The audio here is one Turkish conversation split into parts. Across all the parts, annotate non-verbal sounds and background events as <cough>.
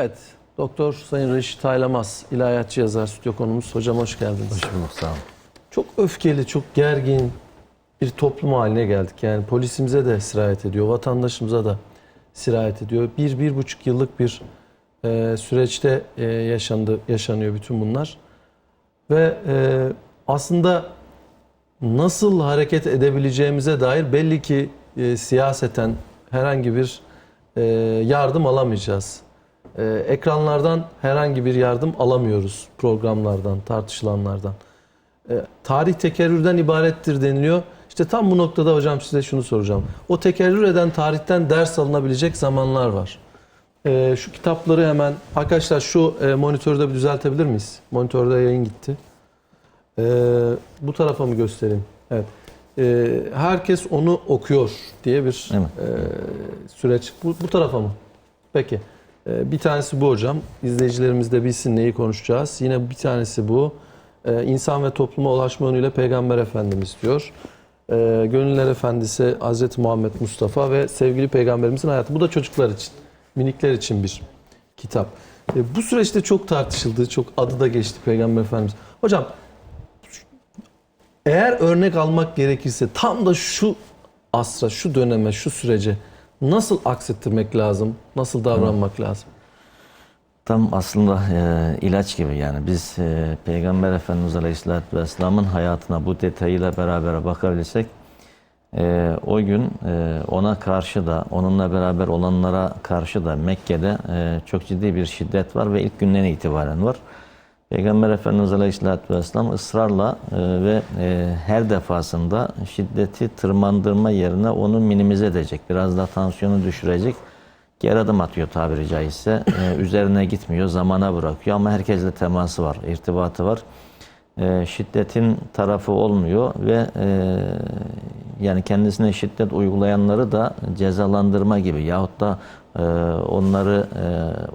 Evet, Doktor Sayın Reşit Aylamaz, ilahiyatçı yazar, stüdyo konumuz. Hocam hoş geldiniz. Hoş bulduk sağ olun. Çok öfkeli, çok gergin bir toplum haline geldik. Yani polisimize de sirayet ediyor, vatandaşımıza da sirayet ediyor. Bir, bir buçuk yıllık bir e, süreçte e, yaşandı, yaşanıyor bütün bunlar. Ve e, aslında nasıl hareket edebileceğimize dair belli ki e, siyaseten herhangi bir e, yardım alamayacağız. E, ekranlardan herhangi bir yardım alamıyoruz programlardan, tartışılanlardan. E, tarih tekerrürden ibarettir deniliyor. İşte tam bu noktada hocam size şunu soracağım. O tekerrür eden tarihten ders alınabilecek zamanlar var. E, şu kitapları hemen arkadaşlar şu e, monitörü de bir düzeltebilir miyiz? Monitörde yayın gitti. E, bu tarafa mı göstereyim? Evet. E, herkes onu okuyor diye bir Evet. e, süreç. Bu, bu tarafa mı? Peki. E, bir tanesi bu hocam. İzleyicilerimiz de bilsin neyi konuşacağız. Yine bir tanesi bu. E, insan ve topluma ulaşma yönüyle Peygamber Efendimiz diyor. E, Gönüller Efendisi Hazreti Muhammed Mustafa ve sevgili Peygamberimizin hayatı. Bu da çocuklar için, minikler için bir kitap. Bu süreçte çok tartışıldı, çok adı da geçti Peygamber Efendimiz. Hocam eğer örnek almak gerekirse tam da şu asra, şu döneme, şu sürece nasıl aksettirmek lazım? Nasıl davranmak lazım? Tam aslında e, ilaç gibi yani biz e, Peygamber Efendimiz Aleyhisselatü Vesselam'ın hayatına bu detayıyla beraber bakabilirsek e, o gün e, ona karşı da onunla beraber olanlara karşı da Mekke'de e, çok ciddi bir şiddet var ve ilk günden itibaren var. Peygamber Efendimiz Aleyhisselatü Vesselam ısrarla e, ve e, her defasında şiddeti tırmandırma yerine onu minimize edecek, biraz da tansiyonu düşürecek geri adım atıyor tabiri caizse. Ee, üzerine gitmiyor, zamana bırakıyor ama herkesle teması var, irtibatı var. Ee, şiddetin tarafı olmuyor ve e, yani kendisine şiddet uygulayanları da cezalandırma gibi yahut da e, onları e,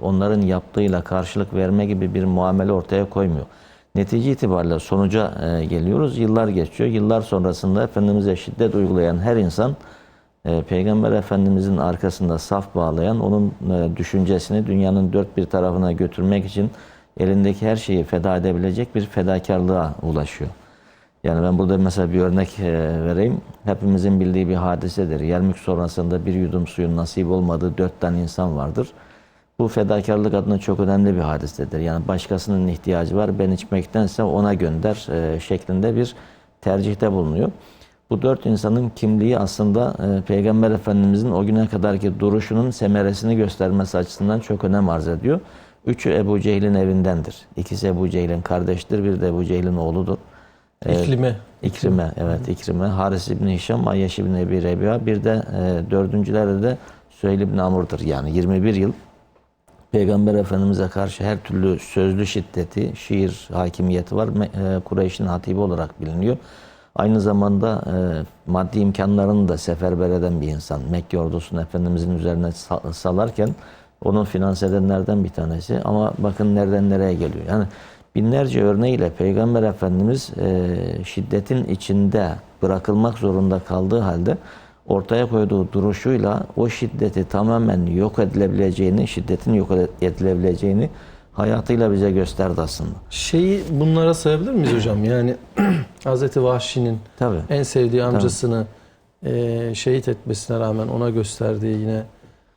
onların yaptığıyla karşılık verme gibi bir muamele ortaya koymuyor. Netice itibariyle sonuca e, geliyoruz. Yıllar geçiyor. Yıllar sonrasında Efendimiz'e şiddet uygulayan her insan e, Peygamber Efendimizin arkasında saf bağlayan, onun e, düşüncesini dünyanın dört bir tarafına götürmek için elindeki her şeyi feda edebilecek bir fedakarlığa ulaşıyor. Yani ben burada mesela bir örnek e, vereyim. Hepimizin bildiği bir hadisedir. Yermük sonrasında bir yudum suyun nasip olmadığı dört tane insan vardır. Bu fedakarlık adına çok önemli bir hadisedir. Yani başkasının ihtiyacı var, ben içmektense ona gönder e, şeklinde bir tercihte bulunuyor. Bu dört insanın kimliği aslında e, Peygamber Efendimizin o güne kadarki duruşunun semeresini göstermesi açısından çok önem arz ediyor. Üçü Ebu Cehil'in evindendir. İkisi Ebu Cehil'in kardeştir, bir de Ebu Cehil'in oğludur. E, İklime. İkrime, evet İkrime. Haris İbni Hişam, Ayyeş İbni Ebi Rebi'a. Bir de e, dördüncüleri de Süheyl İbni Amr'dır. Yani 21 yıl Peygamber Efendimiz'e karşı her türlü sözlü şiddeti, şiir hakimiyeti var. E, Kureyş'in hatibi olarak biliniyor. Aynı zamanda e, maddi imkanlarını da seferber eden bir insan. Mekke ordusunu Efendimiz'in üzerine sa- salarken onu finanse edenlerden bir tanesi. Ama bakın nereden nereye geliyor. Yani binlerce örneğiyle Peygamber Efendimiz e, şiddetin içinde bırakılmak zorunda kaldığı halde ortaya koyduğu duruşuyla o şiddeti tamamen yok edilebileceğini, şiddetin yok edilebileceğini hayatıyla bize gösterdi aslında. Şeyi bunlara sayabilir miyiz hocam? Yani <clears throat> Hazreti Vahşi'nin en sevdiği amcasını e, şehit etmesine rağmen ona gösterdiği yine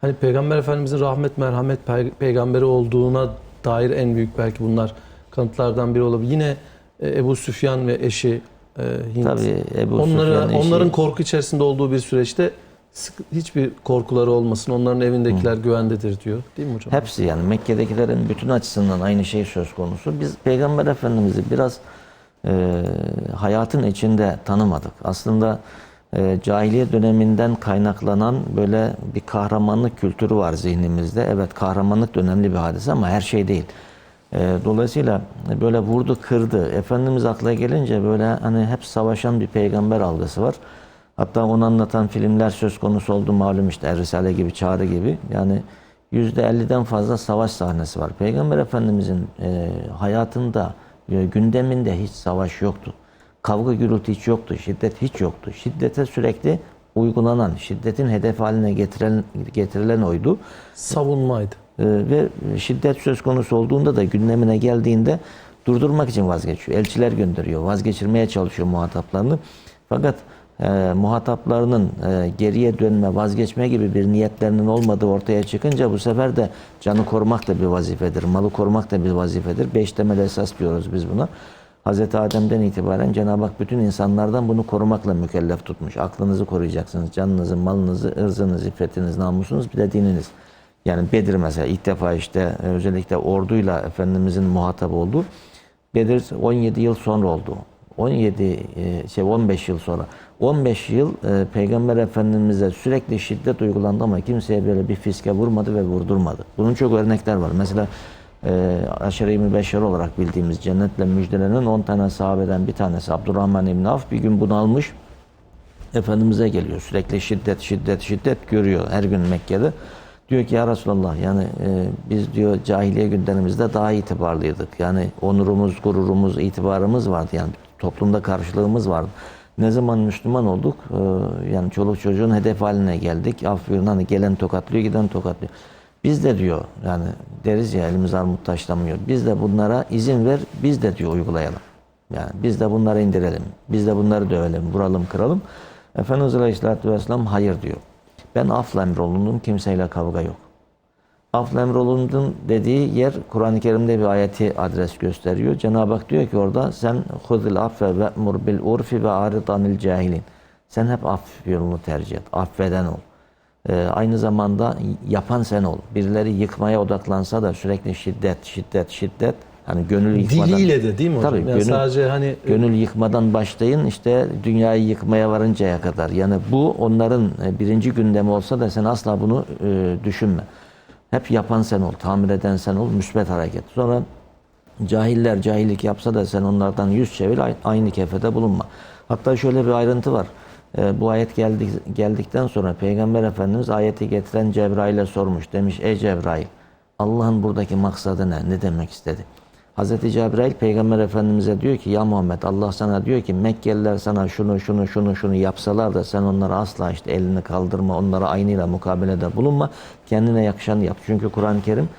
hani Peygamber Efendimizin rahmet merhamet pey- peygamberi olduğuna dair en büyük belki bunlar kanıtlardan biri olabilir. Yine e, Ebu Süfyan ve eşi e, Hint. Tabii Ebu Onları, Süfyan eşi- onların korku içerisinde olduğu bir süreçte sık- hiçbir korkuları olmasın. Onların evindekiler güvendedir diyor. Değil mi hocam? Hepsi yani Mekke'dekilerin bütün açısından aynı şey söz konusu. Biz Peygamber Efendimiz'i biraz e, hayatın içinde tanımadık. Aslında e, cahiliye döneminden kaynaklanan böyle bir kahramanlık kültürü var zihnimizde. Evet kahramanlık önemli bir hadise ama her şey değil. E, dolayısıyla böyle vurdu kırdı. Efendimiz akla gelince böyle hani hep savaşan bir peygamber algısı var. Hatta onu anlatan filmler söz konusu oldu malum işte Risale gibi, Çağrı gibi. Yani %50'den fazla savaş sahnesi var. Peygamber Efendimizin e, hayatında, e, gündeminde hiç savaş yoktu. Kavga gürültü hiç yoktu, şiddet hiç yoktu. Şiddete sürekli uygulanan, şiddetin hedef haline getirilen, getirilen oydu. Savunmaydı. ve şiddet söz konusu olduğunda da gündemine geldiğinde durdurmak için vazgeçiyor. Elçiler gönderiyor. Vazgeçirmeye çalışıyor muhataplarını. Fakat e, muhataplarının e, geriye dönme, vazgeçme gibi bir niyetlerinin olmadığı ortaya çıkınca bu sefer de canı korumak da bir vazifedir. Malı korumak da bir vazifedir. Beş temel esas diyoruz biz buna. Hazreti Adem'den itibaren Cenab-ı Hak bütün insanlardan bunu korumakla mükellef tutmuş. Aklınızı koruyacaksınız. Canınızı, malınızı, ırzınız, iffetiniz, namusunuz bir de dininiz. Yani Bedir mesela ilk defa işte e, özellikle orduyla Efendimizin muhatap olduğu Bedir 17 yıl sonra oldu. 17 e, şey 15 yıl sonra. 15 yıl e, Peygamber Efendimiz'e sürekli şiddet uygulandı ama kimseye böyle bir fiske vurmadı ve vurdurmadı. Bunun çok örnekler var. Mesela e, Aşere-i Mübeşşer olarak bildiğimiz cennetle müjdelenen 10 tane sahabeden bir tanesi Abdurrahman İbn Avf bir gün bunalmış. Efendimiz'e geliyor. Sürekli şiddet, şiddet, şiddet görüyor her gün Mekke'de. Diyor ki ya Resulallah yani e, biz diyor cahiliye günlerimizde daha itibarlıydık. Yani onurumuz, gururumuz, itibarımız vardı. Yani toplumda karşılığımız vardı. Ne zaman Müslüman olduk e, yani çoluk çocuğun hedef haline geldik. Aferin hani gelen tokatlıyor giden tokatlıyor. Biz de diyor yani deriz ya elimiz armut taşlamıyor. Biz de bunlara izin ver biz de diyor uygulayalım. Yani biz de bunları indirelim. Biz de bunları dövelim, vuralım, kıralım. Efendimiz Aleyhisselatü Vesselam hayır diyor. Ben afla emrolundum, kimseyle kavga yok. Afla emrolundum dediği yer Kur'an-ı Kerim'de bir ayeti adres gösteriyor. Cenab-ı Hak diyor ki orada sen huzil affe ve mur bil urfi ve arid anil cahilin. Sen hep af yolunu tercih et. Affeden ol. Ee, aynı zamanda yapan sen ol. Birileri yıkmaya odaklansa da sürekli şiddet, şiddet, şiddet. Hani gönül yıkmadan. Diliyle de değil mi hocam? Tabii, Yani gönül- sadece hani Gönül yıkmadan başlayın işte dünyayı yıkmaya varıncaya kadar. Yani bu onların e, birinci gündemi olsa da sen asla bunu e, düşünme. Hep yapan sen ol, tamir eden sen ol, müsbet hareket. Sonra cahiller cahillik yapsa da sen onlardan yüz çevir, ay- aynı kefede bulunma. Hatta şöyle bir ayrıntı var. E, bu ayet geldik, geldikten sonra Peygamber Efendimiz ayeti getiren Cebrail'e sormuş. Demiş ey Cebrail Allah'ın buradaki maksadı ne? Ne demek istedi? Hazreti Cebrail Peygamber Efendimiz'e diyor ki ya Muhammed Allah sana diyor ki Mekkeliler sana şunu şunu şunu şunu yapsalar da sen onlara asla işte elini kaldırma onlara aynıyla mukabelede bulunma kendine yakışanı yap. Çünkü Kur'an-ı Kerim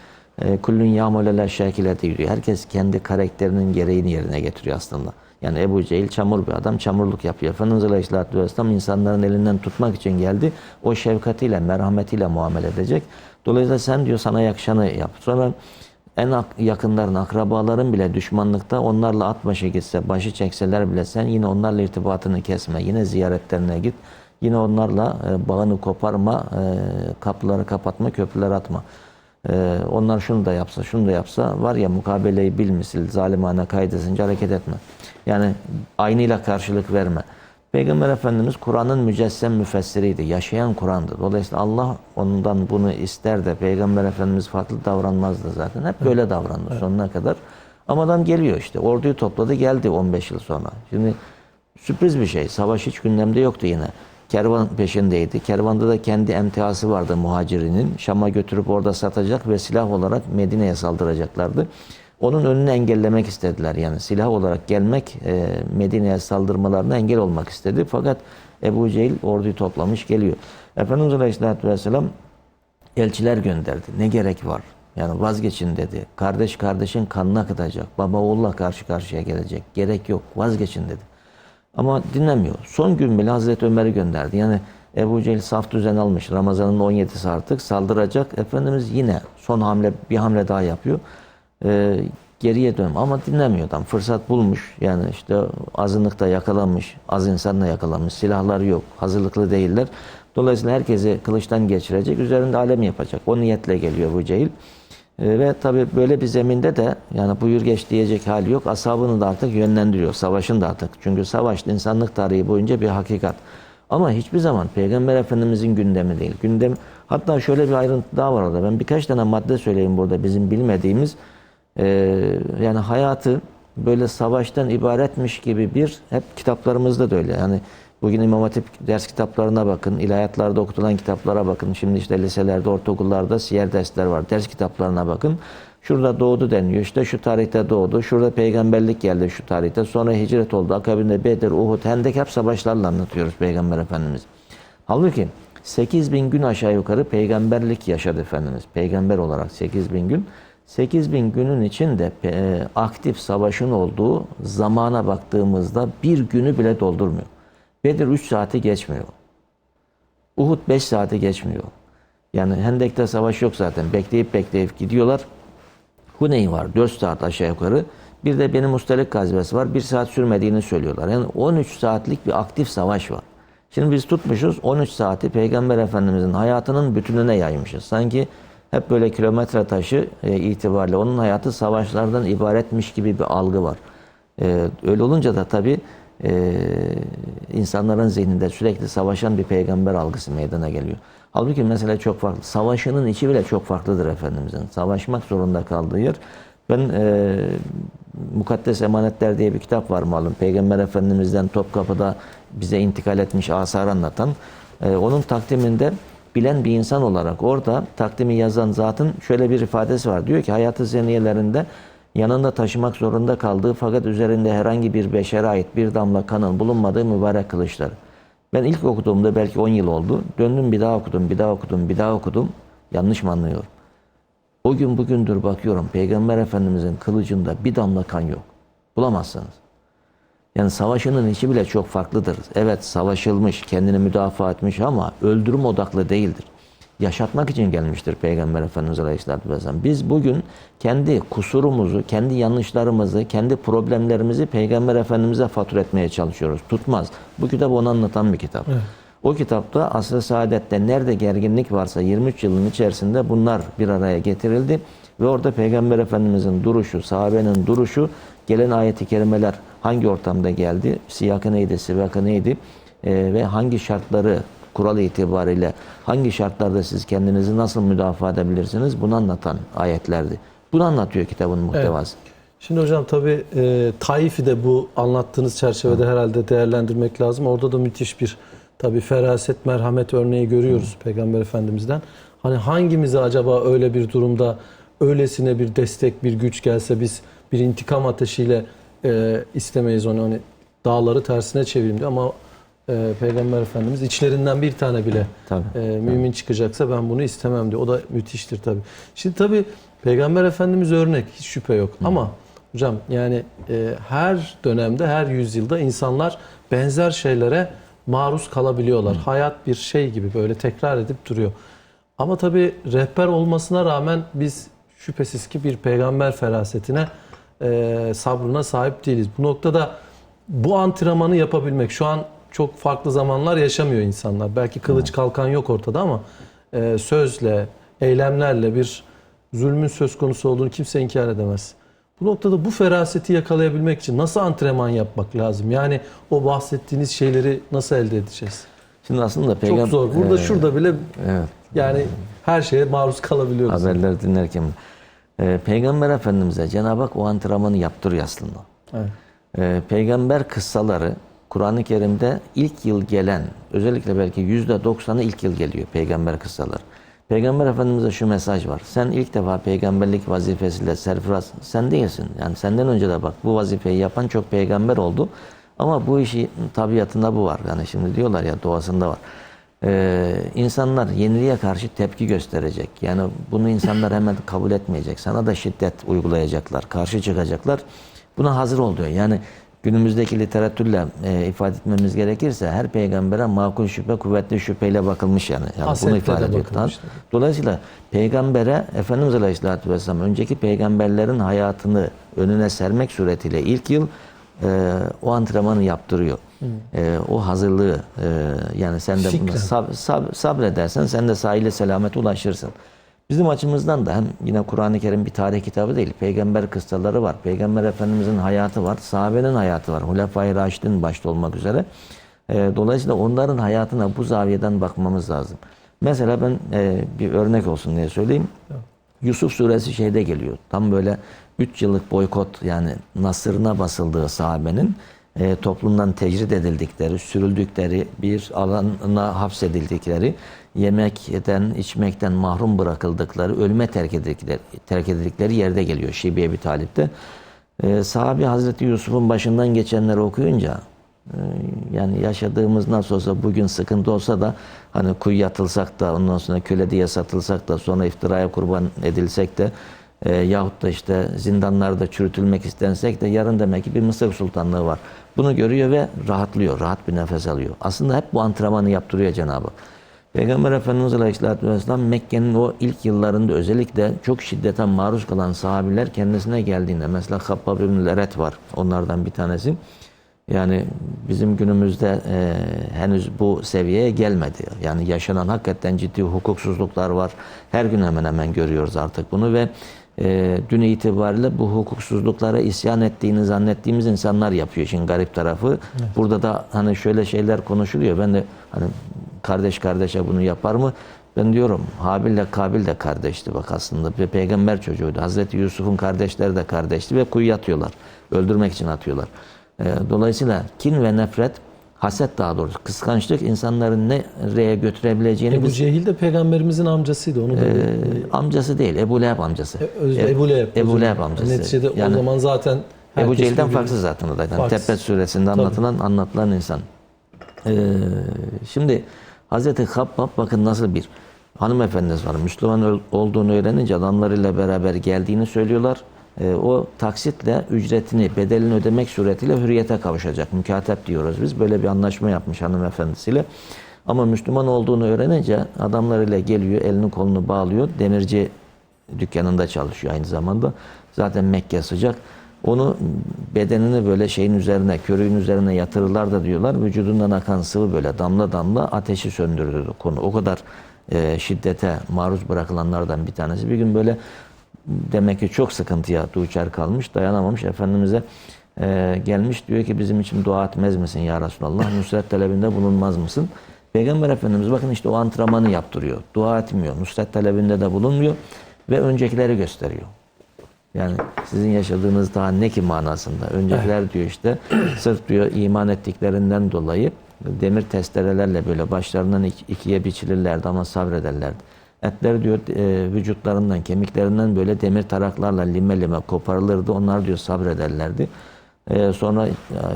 kullun yağmuleler şekilete diyor. Herkes kendi karakterinin gereğini yerine getiriyor aslında. Yani Ebu Cehil çamur bir adam çamurluk yapıyor. Efendimiz Aleyhisselatü Vesselam insanların elinden tutmak için geldi. O şefkatiyle, merhametiyle muamele edecek. Dolayısıyla sen diyor sana yakışanı yap. Sonra en ak- yakınların, akrabaların bile düşmanlıkta onlarla at başı gitse, başı çekseler bile sen yine onlarla irtibatını kesme. Yine ziyaretlerine git. Yine onlarla e, bağını koparma, e, kapıları kapatma, köprüler atma. E, onlar şunu da yapsa, şunu da yapsa var ya mukabeleyi bil misil, zalimane kaydedince hareket etme. Yani aynıyla karşılık verme. Peygamber Efendimiz Kur'an'ın mücessem müfessiriydi. Yaşayan Kur'an'dı. Dolayısıyla Allah ondan bunu ister de Peygamber Efendimiz farklı davranmazdı zaten. Hep böyle davrandı sonuna kadar. Ama adam geliyor işte. Orduyu topladı geldi 15 yıl sonra. Şimdi sürpriz bir şey. Savaş hiç gündemde yoktu yine. Kervan peşindeydi. Kervanda da kendi emtiası vardı muhacirinin. Şam'a götürüp orada satacak ve silah olarak Medine'ye saldıracaklardı. Onun önünü engellemek istediler. Yani silah olarak gelmek e, Medine'ye saldırmalarına engel olmak istedi. Fakat Ebu Cehil orduyu toplamış geliyor. Efendimiz Aleyhisselatü Vesselam elçiler gönderdi. Ne gerek var? Yani vazgeçin dedi. Kardeş kardeşin kanına akıtacak. Baba oğulla karşı karşıya gelecek. Gerek yok. Vazgeçin dedi. Ama dinlemiyor. Son gün bile Hazreti Ömer'i gönderdi. Yani Ebu Cehil saf düzen almış. Ramazan'ın 17'si artık saldıracak. Efendimiz yine son hamle bir hamle daha yapıyor. Ee, geriye dön ama dinlemiyor adam. Fırsat bulmuş. Yani işte azınlıkta yakalanmış. Az insanla yakalanmış. Silahları yok. Hazırlıklı değiller. Dolayısıyla herkesi kılıçtan geçirecek. Üzerinde alem yapacak. O niyetle geliyor bu Cehil. Ee, ve tabi böyle bir zeminde de yani buyur geç diyecek hali yok. Asabını da artık yönlendiriyor. Savaşın da artık. Çünkü savaş insanlık tarihi boyunca bir hakikat. Ama hiçbir zaman Peygamber Efendimizin gündemi değil. Gündem hatta şöyle bir ayrıntı daha var orada. Ben birkaç tane madde söyleyeyim burada bizim bilmediğimiz. Ee, yani hayatı böyle savaştan ibaretmiş gibi bir hep kitaplarımızda da öyle. Yani bugün İmam Hatip ders kitaplarına bakın, ilahiyatlarda okutulan kitaplara bakın. Şimdi işte liselerde, ortaokullarda siyer dersler var. Ders kitaplarına bakın. Şurada doğdu deniyor. İşte şu tarihte doğdu. Şurada peygamberlik geldi şu tarihte. Sonra hicret oldu. Akabinde Bedir, Uhud, Hendek hep savaşlarla anlatıyoruz Peygamber Efendimiz. Halbuki 8 bin gün aşağı yukarı peygamberlik yaşadı Efendimiz. Peygamber olarak 8 bin gün. 8 bin günün içinde e, aktif savaşın olduğu zamana baktığımızda bir günü bile doldurmuyor. Bedir 3 saati geçmiyor. Uhud 5 saati geçmiyor. Yani Hendek'te savaş yok zaten. Bekleyip bekleyip gidiyorlar. Huneyn var 4 saat aşağı yukarı. Bir de benim Mustelik gazvesi var. 1 saat sürmediğini söylüyorlar. Yani 13 saatlik bir aktif savaş var. Şimdi biz tutmuşuz 13 saati Peygamber Efendimizin hayatının bütününe yaymışız. Sanki hep böyle kilometre taşı e, itibariyle onun hayatı savaşlardan ibaretmiş gibi bir algı var. E, öyle olunca da tabii e, insanların zihninde sürekli savaşan bir peygamber algısı meydana geliyor. Halbuki mesele çok farklı. Savaşının içi bile çok farklıdır Efendimizin. Savaşmak zorunda kaldığı yer. Ben e, Mukaddes Emanetler diye bir kitap var malum. Peygamber Efendimiz'den Topkapı'da bize intikal etmiş asar anlatan. E, onun takdiminde bilen bir insan olarak orada takdimi yazan zatın şöyle bir ifadesi var. Diyor ki hayatı zeniyelerinde yanında taşımak zorunda kaldığı fakat üzerinde herhangi bir beşere ait bir damla kanın bulunmadığı mübarek kılıçlar. Ben ilk okuduğumda belki 10 yıl oldu. Döndüm bir daha okudum, bir daha okudum, bir daha okudum. Yanlış mı anlıyorum? O gün bugündür bakıyorum Peygamber Efendimizin kılıcında bir damla kan yok. Bulamazsınız. Yani savaşının içi bile çok farklıdır. Evet savaşılmış, kendini müdafaa etmiş ama öldürüm odaklı değildir. Yaşatmak için gelmiştir Peygamber Efendimiz Aleyhisselatü Vesselam. Biz bugün kendi kusurumuzu, kendi yanlışlarımızı, kendi problemlerimizi Peygamber Efendimiz'e fatur etmeye çalışıyoruz. Tutmaz. Bu kitap onu anlatan bir kitap. O kitapta asr-ı saadette nerede gerginlik varsa 23 yılın içerisinde bunlar bir araya getirildi. Ve orada Peygamber Efendimizin duruşu, sahabenin duruşu, gelen ayeti kerimeler hangi ortamda geldi, siyakı neydi, sivakı neydi e, ve hangi şartları kural itibariyle hangi şartlarda siz kendinizi nasıl müdafaa edebilirsiniz bunu anlatan ayetlerdi. Bunu anlatıyor kitabın muhtevası. Şimdi hocam tabii e, Taif'i de bu anlattığınız çerçevede herhalde değerlendirmek lazım. Orada da müthiş bir tabii feraset, merhamet örneği görüyoruz Peygamber Efendimiz'den. Hani hangimize acaba öyle bir durumda öylesine bir destek, bir güç gelse biz bir intikam ateşiyle e, istemeyiz onu hani dağları tersine çevireyim diyor ama e, Peygamber Efendimiz içlerinden bir tane bile Tabii. e, mümin çıkacaksa ben bunu istemem diyor. O da müthiştir tabii. Şimdi tabii Peygamber Efendimiz örnek hiç şüphe yok ama hocam yani e, her dönemde her yüzyılda insanlar benzer şeylere maruz kalabiliyorlar. Hayat bir şey gibi böyle tekrar edip duruyor. Ama tabii rehber olmasına rağmen biz şüphesiz ki bir peygamber ferasetine, e, sabrına sahip değiliz. Bu noktada bu antrenmanı yapabilmek şu an çok farklı zamanlar yaşamıyor insanlar. Belki kılıç kalkan yok ortada ama e, sözle, eylemlerle bir zulmün söz konusu olduğunu kimse inkar edemez. Bu noktada bu feraseti yakalayabilmek için nasıl antrenman yapmak lazım? Yani o bahsettiğiniz şeyleri nasıl elde edeceğiz? Şimdi aslında peygamber Çok zor. Burada Ee, şurada bile evet. yani her şeye maruz kalabiliyoruz. haberleri dinlerken e, Peygamber Efendimiz'e Cenab-ı Hak o antrenmanı yaptırıyor aslında. Evet. E, peygamber kıssaları Kur'an-ı Kerim'de ilk yıl gelen, özellikle belki yüzde doksanı ilk yıl geliyor peygamber kıssaları. Peygamber Efendimiz'e şu mesaj var. Sen ilk defa peygamberlik vazifesiyle serfiraz, sen değilsin. Yani senden önce de bak bu vazifeyi yapan çok peygamber oldu. Ama bu işi tabiatında bu var. Yani şimdi diyorlar ya doğasında var. Ee, insanlar yeniliğe karşı tepki gösterecek. Yani bunu insanlar hemen kabul etmeyecek. Sana da şiddet uygulayacaklar, karşı çıkacaklar. Buna hazır ol diyor. Yani günümüzdeki literatürle e, ifade etmemiz gerekirse her peygambere makul şüphe, kuvvetli şüpheyle bakılmış yani. yani Hasetle bunu ifade de ediyor. Dolayısıyla peygambere Efendimiz Aleyhisselatü Vesselam önceki peygamberlerin hayatını önüne sermek suretiyle ilk yıl e, o antrenmanı yaptırıyor. E, o hazırlığı e, yani sen de buna Fikren. sab, sab- sabredersen sen de sahile selamete ulaşırsın. Bizim açımızdan da hem yine Kur'an-ı Kerim bir tarih kitabı değil. Peygamber kıssaları var. Peygamber Efendimizin hayatı var. Sahabenin hayatı var. Hulefai Raşid'in başta olmak üzere. E, dolayısıyla onların hayatına bu zaviyeden bakmamız lazım. Mesela ben e, bir örnek olsun diye söyleyeyim. Yusuf suresi şeyde geliyor. Tam böyle 3 yıllık boykot yani nasırına basıldığı sahabenin e, toplumdan tecrit edildikleri, sürüldükleri, bir alana hapsedildikleri, yemekten, içmekten mahrum bırakıldıkları, ölüme terk edildikleri, terk edildikleri yerde geliyor Şibi bir Talip'te. E, sahabi Hazreti Yusuf'un başından geçenleri okuyunca e, yani yaşadığımız nasıl olsa bugün sıkıntı olsa da hani kuyuya atılsak da ondan sonra köle diye satılsak da sonra iftiraya kurban edilsek de e, yahut da işte zindanlarda çürütülmek istensek de yarın demek ki bir Mısır Sultanlığı var. Bunu görüyor ve rahatlıyor, rahat bir nefes alıyor. Aslında hep bu antrenmanı yaptırıyor Cenab-ı. Peygamber Efendimiz Aleyhisselatü Vesselam Mekke'nin o ilk yıllarında özellikle çok şiddete maruz kalan sahabiler kendisine geldiğinde mesela Habbab ibn Eret var onlardan bir tanesi. Yani bizim günümüzde e, henüz bu seviyeye gelmedi. Yani yaşanan hakikaten ciddi hukuksuzluklar var. Her gün hemen hemen görüyoruz artık bunu ve e, dün itibariyle bu hukuksuzluklara isyan ettiğini zannettiğimiz insanlar yapıyor. Şimdi garip tarafı. Burada da hani şöyle şeyler konuşuluyor. Ben de hani kardeş kardeşe bunu yapar mı? Ben diyorum Habil ile Kabil de kardeşti bak aslında. Ve peygamber çocuğuydu. Hazreti Yusuf'un kardeşleri de kardeşti ve kuyuya atıyorlar. Öldürmek için atıyorlar. Ee, Dolayısıyla kin ve nefret, haset daha doğrusu kıskançlık insanların nereye götürebileceğini Ebu biz Cehil de peygamberimizin amcasıydı. Onu da e, amcası değil Ebu Leheb amcası. Özde E- Ebu Leheb. Ebu Leheb amcası. Neticede Yani- o zaman zaten Ebu Cehil'den farksız zaten. Yani Farksız. Tebbet suresinde anlatılan anlatılan insan. Ee, şimdi Hazreti Habbab bakın nasıl bir hanımefendisi var. Müslüman ol- olduğunu öğrenince adamlarıyla beraber geldiğini söylüyorlar. Ee, o taksitle ücretini, bedelini ödemek suretiyle hürriyete kavuşacak. Mükatep diyoruz biz. Böyle bir anlaşma yapmış hanımefendisiyle. Ama Müslüman olduğunu öğrenince adamlarıyla geliyor, elini kolunu bağlıyor. Demirci dükkanında çalışıyor aynı zamanda. Zaten Mekke sıcak. Onu bedenini böyle şeyin üzerine, körüğün üzerine yatırırlar da diyorlar. Vücudundan akan sıvı böyle damla damla ateşi söndürdü konu. O kadar e, şiddete maruz bırakılanlardan bir tanesi. Bir gün böyle demek ki çok sıkıntıya duçar kalmış, dayanamamış. Efendimiz'e e, gelmiş diyor ki bizim için dua etmez misin ya Resulallah? <laughs> Nusret talebinde bulunmaz mısın? Peygamber Efendimiz bakın işte o antrenmanı yaptırıyor. Dua etmiyor. Nusret talebinde de bulunmuyor ve öncekileri gösteriyor. Yani sizin yaşadığınız daha ne ki manasında? Öncekiler diyor işte <clears throat> sırf diyor iman ettiklerinden dolayı demir testerelerle böyle başlarından ik- ikiye biçilirlerdi ama sabrederlerdi. Etler diyor e, vücutlarından, kemiklerinden böyle demir taraklarla lime lime koparılırdı. Onlar diyor sabrederlerdi. E, sonra e,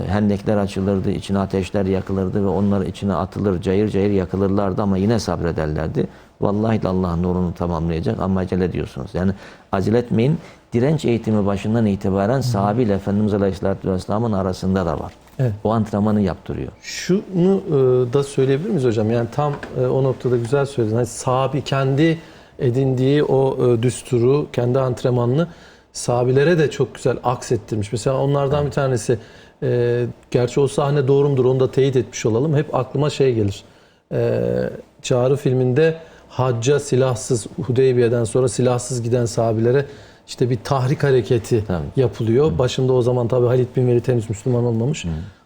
hendekler açılırdı, içine ateşler yakılırdı ve onlar içine atılır, cayır cayır yakılırlardı ama yine sabrederlerdi. Vallahi de Allah nurunu tamamlayacak ama acele diyorsunuz. Yani acele etmeyin. Direnç eğitimi başından itibaren sahabe ile Efendimiz Aleyhisselatü Vesselam'ın arasında da var. Evet. O antrenmanı yaptırıyor. Şunu e, da söyleyebilir miyiz hocam? Yani tam e, o noktada güzel söyledin. Hani sahabi kendi edindiği o e, düsturu, kendi antrenmanını sahabilere de çok güzel aksettirmiş. Mesela onlardan bir tanesi, e, gerçi o sahne doğru mudur onu da teyit etmiş olalım. Hep aklıma şey gelir. E, Çağrı filminde hacca silahsız, Hudeybiye'den sonra silahsız giden sahabilere işte bir tahrik hareketi Tabii. yapılıyor. Başında o zaman tabii Halid bin Velid henüz Müslüman olmamış.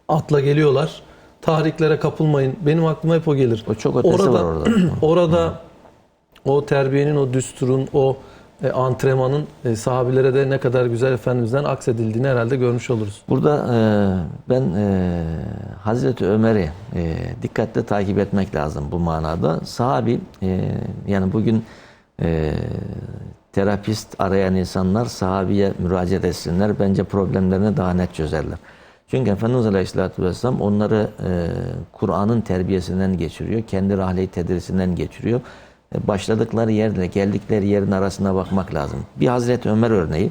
Atla geliyorlar. Tahriklere kapılmayın. Benim aklıma hep o gelir. O çok ötesi var orada. <clears throat> orada o terbiyenin, o düsturun, o e, antrenmanın e, sahabilere de ne kadar güzel Efendimiz'den aksedildiğini herhalde görmüş oluruz. Burada e, ben e, Hazreti Ömer'i e, dikkatle takip etmek lazım bu manada. Sahabi e, yani bugün e, terapist arayan insanlar sahabiye müracaat etsinler. Bence problemlerini daha net çözerler. Çünkü Efendimiz Aleyhisselatü Vesselam onları e, Kur'an'ın terbiyesinden geçiriyor. Kendi rahleyi tedrisinden geçiriyor. E, başladıkları yerle geldikleri yerin arasına bakmak lazım. Bir Hazreti Ömer örneği.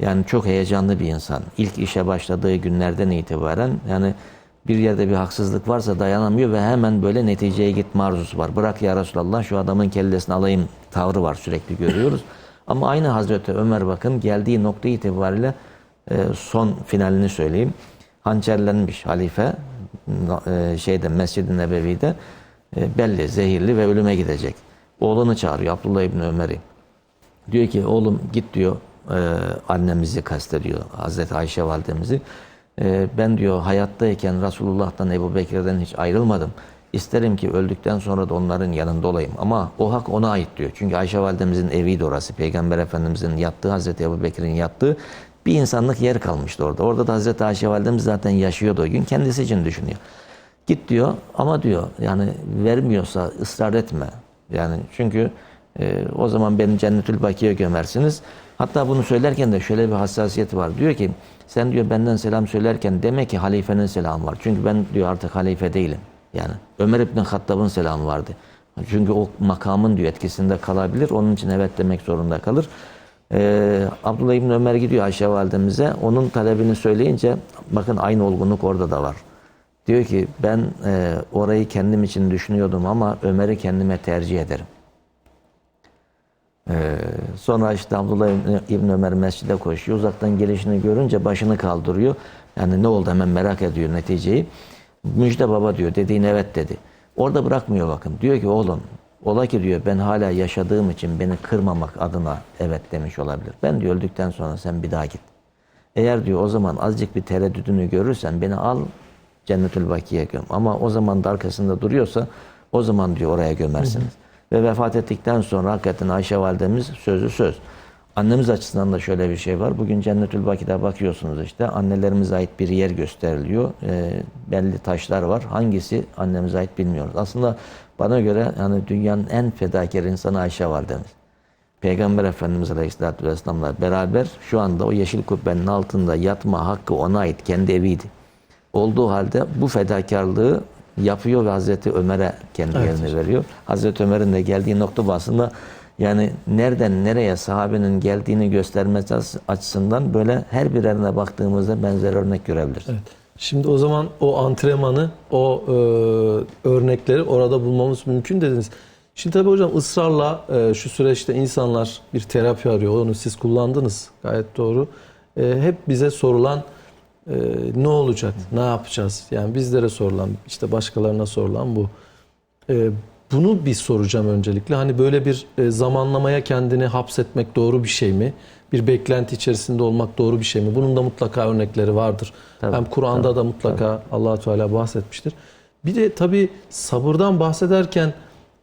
Yani çok heyecanlı bir insan. İlk işe başladığı günlerden itibaren yani bir yerde bir haksızlık varsa dayanamıyor ve hemen böyle neticeye gitme arzusu var. Bırak ya Resulallah şu adamın kellesini alayım tavrı var sürekli görüyoruz. Ama aynı Hazreti Ömer bakın geldiği nokta itibariyle e, son finalini söyleyeyim. Hançerlenmiş halife e, şeyde Mescid-i Nebevi'de e, belli zehirli ve ölüme gidecek. Oğlunu çağırıyor Abdullah İbni Ömer'i. Diyor ki oğlum git diyor annemizi kastediyor Hazreti Ayşe validemizi. Ben diyor hayattayken Resulullah'tan Ebu Bekir'den hiç ayrılmadım. İsterim ki öldükten sonra da onların yanında olayım. Ama o hak ona ait diyor. Çünkü Ayşe validemizin eviydi orası. Peygamber Efendimizin yattığı, Hazreti Ebu Bekir'in yattığı bir insanlık yer kalmıştı orada. Orada da Hazreti Ayşe validemiz zaten yaşıyordu o gün. Kendisi için düşünüyor. Git diyor ama diyor yani vermiyorsa ısrar etme. Yani çünkü e, o zaman beni Cennetül Baki'ye gömersiniz. Hatta bunu söylerken de şöyle bir hassasiyeti var. Diyor ki sen diyor benden selam söylerken demek ki halifenin selamı var. Çünkü ben diyor artık halife değilim. Yani Ömer İbni Hattab'ın selamı vardı. Çünkü o makamın diyor etkisinde kalabilir. Onun için evet demek zorunda kalır. Ee, Abdullah İbni Ömer gidiyor Ayşe validemize. Onun talebini söyleyince bakın aynı olgunluk orada da var. Diyor ki ben e, orayı kendim için düşünüyordum ama Ömer'i kendime tercih ederim. Ee, sonra işte Abdullah İbni- Ömer mescide koşuyor. Uzaktan gelişini görünce başını kaldırıyor. Yani ne oldu hemen merak ediyor neticeyi. Müjde baba diyor. Dediğin evet dedi. Orada bırakmıyor bakın. Diyor ki oğlum ola ki diyor ben hala yaşadığım için beni kırmamak adına evet demiş olabilir. Ben diyor öldükten sonra sen bir daha git. Eğer diyor o zaman azıcık bir tereddüdünü görürsen beni al Cennetül Baki'ye göm. Ama o zaman da arkasında duruyorsa o zaman diyor oraya gömersiniz. Ve vefat ettikten sonra hakikaten Ayşe validemiz sözü söz. Annemiz açısından da şöyle bir şey var. Bugün Cennetül Baki'de bakıyorsunuz işte annelerimize ait bir yer gösteriliyor. Ee, belli taşlar var. Hangisi annemize ait bilmiyoruz. Aslında bana göre yani dünyanın en fedakar insanı Ayşe validemiz. Peygamber Efendimiz Aleyhisselatü Vesselam'la beraber şu anda o yeşil kubbenin altında yatma hakkı ona ait kendi eviydi. Olduğu halde bu fedakarlığı yapıyor ve Hazreti Ömer'e kendi Evet. yerini veriyor. Hazreti Ömer'in de geldiği nokta aslında yani nereden nereye sahabenin geldiğini göstermesi açı- açısından böyle her birerine baktığımızda benzer örnek görebiliriz. Evet. Şimdi o zaman o antrenmanı, o e, örnekleri orada bulmamız mümkün dediniz. Şimdi tabii hocam ısrarla e, şu süreçte insanlar bir terapi arıyor. Onu siz kullandınız. Gayet doğru. E, hep bize sorulan e, ne olacak, ne yapacağız? Yani bizlere sorulan, işte başkalarına sorulan bu. E, bunu bir soracağım öncelikle. Hani böyle bir e, zamanlamaya kendini hapsetmek doğru bir şey mi? Bir beklenti içerisinde olmak doğru bir şey mi? Bunun da mutlaka örnekleri vardır. Tabii, Hem Kur'an'da da mutlaka Allah Teala bahsetmiştir. Bir de tabii sabırdan bahsederken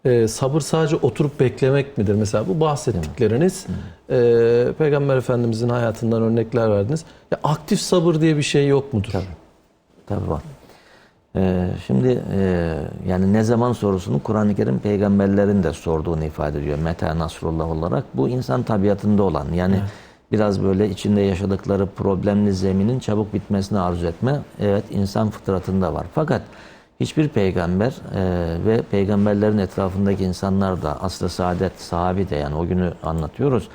e, sabır sadece oturup beklemek midir? Mesela bu bahsettikleriniz e, Peygamber Efendimizin hayatından örnekler verdiniz. Ya aktif sabır diye bir şey yok mudur? Tabii. Tabii var. Ee, şimdi e, yani ne zaman sorusunu Kur'an-ı Kerim peygamberlerin de sorduğunu ifade ediyor. Meta Nasrullah olarak. Bu insan tabiatında olan yani biraz böyle içinde yaşadıkları problemli zeminin çabuk bitmesini arzu etme. Evet insan fıtratında var. Fakat hiçbir peygamber e, ve peygamberlerin etrafındaki insanlar da aslı saadet sahabi de yani o günü anlatıyoruz.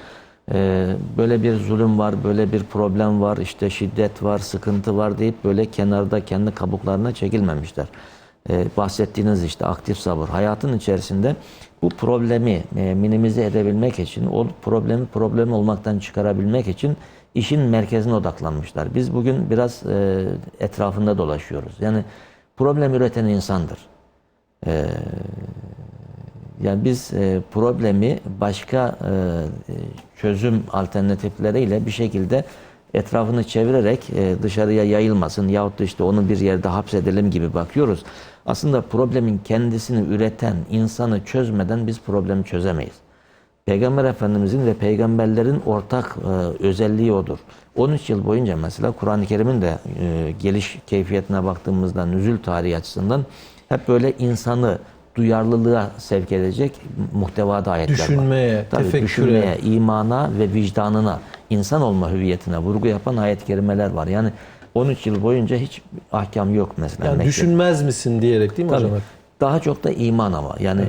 Ee, böyle bir zulüm var, böyle bir problem var, işte şiddet var, sıkıntı var deyip böyle kenarda kendi kabuklarına çekilmemişler. Ee, bahsettiğiniz işte aktif sabır. Hayatın içerisinde bu problemi e, minimize edebilmek için, o problemi problem olmaktan çıkarabilmek için işin merkezine odaklanmışlar. Biz bugün biraz e, etrafında dolaşıyoruz. Yani problem üreten insandır. Yani biz e, problemi başka e, çözüm alternatifleriyle bir şekilde etrafını çevirerek e, dışarıya yayılmasın yahut da işte onu bir yerde hapsedelim gibi bakıyoruz. Aslında problemin kendisini üreten insanı çözmeden biz problemi çözemeyiz. Peygamber Efendimizin ve peygamberlerin ortak e, özelliği odur. 13 yıl boyunca mesela Kur'an-ı Kerim'in de e, geliş keyfiyetine baktığımızda nüzül tarihi açısından hep böyle insanı duyarlılığa sevk edecek muhtevada ayetler var. Düşünmeye, Tabii tefekküre. düşünmeye, imana ve vicdanına, insan olma hüviyetine vurgu yapan ayet-i kerimeler var. Yani 13 yıl boyunca hiç ahkam yok mesela. Yani düşünmez misin diyerek değil mi Tabii. hocam? Daha çok da iman ama. Yani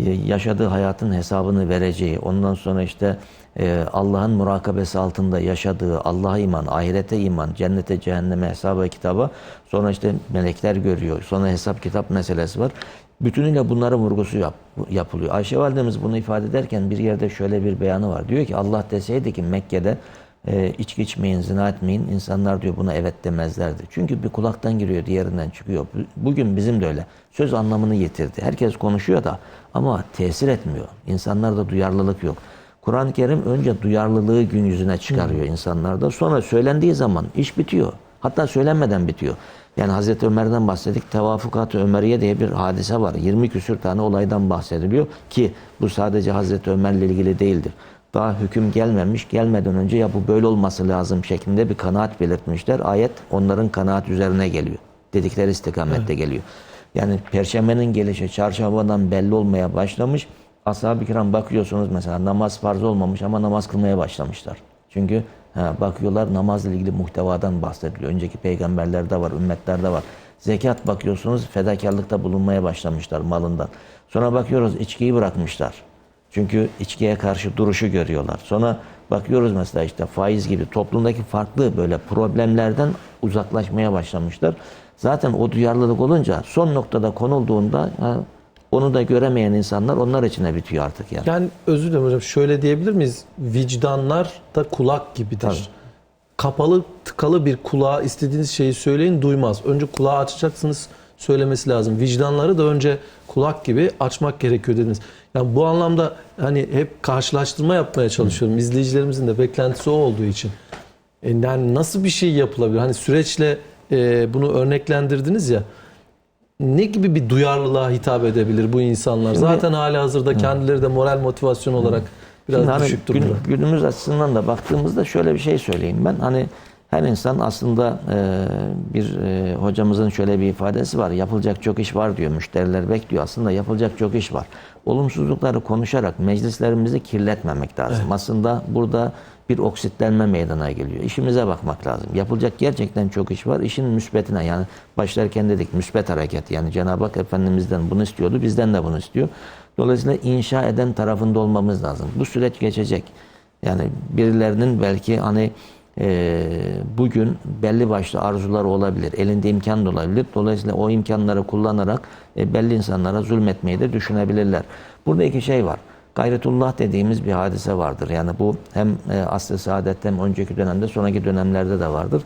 e, yaşadığı hayatın hesabını vereceği, ondan sonra işte e, Allah'ın murakabesi altında yaşadığı, Allah'a iman, ahirete iman, cennete, cehenneme, hesaba, kitaba, sonra işte melekler görüyor, sonra hesap kitap meselesi var. Bütünüyle bunların vurgusu yap, yapılıyor. Ayşe validemiz bunu ifade ederken bir yerde şöyle bir beyanı var. Diyor ki Allah deseydi ki Mekke'de e, içki içmeyin, zina etmeyin. insanlar diyor buna evet demezlerdi. Çünkü bir kulaktan giriyor, diğerinden çıkıyor. Bu- Bugün bizim de öyle. Söz anlamını yitirdi. Herkes konuşuyor da ama tesir etmiyor. İnsanlarda duyarlılık yok. Kur'an-ı Kerim önce duyarlılığı gün yüzüne çıkarıyor insanlarda. Sonra söylendiği zaman iş bitiyor. Hatta söylenmeden bitiyor. Yani Hazreti Ömer'den bahsettik. Tevafukat-ı Ömeriye diye bir hadise var. 20 küsür tane olaydan bahsediliyor ki bu sadece Hazreti Ömer'le ilgili değildir daha hüküm gelmemiş, gelmeden önce ya bu böyle olması lazım şeklinde bir kanaat belirtmişler. Ayet onların kanaat üzerine geliyor. Dedikleri istikamette geliyor. Yani perşembenin gelişi çarşambadan belli olmaya başlamış. Ashab-ı kiram bakıyorsunuz mesela namaz farz olmamış ama namaz kılmaya başlamışlar. Çünkü ha, bakıyorlar namazla ilgili muhtevadan bahsediliyor. Önceki peygamberlerde var, ümmetlerde var. Zekat bakıyorsunuz fedakarlıkta bulunmaya başlamışlar malından. Sonra bakıyoruz içkiyi bırakmışlar. Çünkü içkiye karşı duruşu görüyorlar. Sonra bakıyoruz mesela işte faiz gibi toplumdaki farklı böyle problemlerden uzaklaşmaya başlamışlar. Zaten o duyarlılık olunca son noktada konulduğunda onu da göremeyen insanlar onlar içine bitiyor artık yani. Yani özür dilerim hocam şöyle diyebilir miyiz? Vicdanlar da kulak gibidir. Tabii. Kapalı tıkalı bir kulağa istediğiniz şeyi söyleyin duymaz. Önce kulağı açacaksınız söylemesi lazım. Vicdanları da önce kulak gibi açmak gerekiyor dediniz. Yani bu anlamda hani hep karşılaştırma yapmaya çalışıyorum. İzleyicilerimizin de beklentisi o olduğu için. E, yani nasıl bir şey yapılabilir? Hani süreçle e, bunu örneklendirdiniz ya. Ne gibi bir duyarlılığa hitap edebilir bu insanlar? Şimdi- Zaten hali hazırda kendileri de moral motivasyon olarak biraz Şimdi hani düşük gün- durumda. günümüz açısından da baktığımızda şöyle bir şey söyleyeyim ben. Hani her insan aslında e, bir e, hocamızın şöyle bir ifadesi var. Yapılacak çok iş var diyor. Müşteriler bekliyor. Aslında yapılacak çok iş var. Olumsuzlukları konuşarak meclislerimizi kirletmemek lazım. Aslında burada bir oksitlenme meydana geliyor. İşimize bakmak lazım. Yapılacak gerçekten çok iş var. İşin müsbetine yani başlarken dedik müsbet hareket. Yani Cenab-ı Hak Efendimiz'den bunu istiyordu. Bizden de bunu istiyor. Dolayısıyla inşa eden tarafında olmamız lazım. Bu süreç geçecek. Yani birilerinin belki hani e, bugün belli başlı arzuları olabilir. Elinde imkan da olabilir. Dolayısıyla o imkanları kullanarak e, belli insanlara zulmetmeyi de düşünebilirler. Burada iki şey var. Gayretullah dediğimiz bir hadise vardır. Yani bu hem e, asr-ı saadette hem önceki dönemde sonraki dönemlerde de vardır.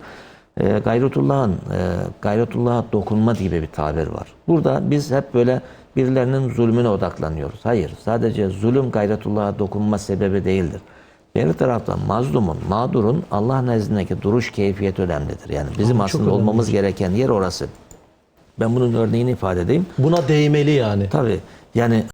E, gayretullah'ın e, gayretullah'a dokunma gibi bir tabir var. Burada biz hep böyle birilerinin zulmüne odaklanıyoruz. Hayır, sadece zulüm gayretullah'a dokunma sebebi değildir. Diğer taraftan mazlumun, mağdurun Allah nezdindeki duruş keyfiyeti önemlidir. Yani bizim çok aslında olmamız gereken yer orası. Ben bunun örneğini ifade edeyim. Buna değmeli yani. Tabii yani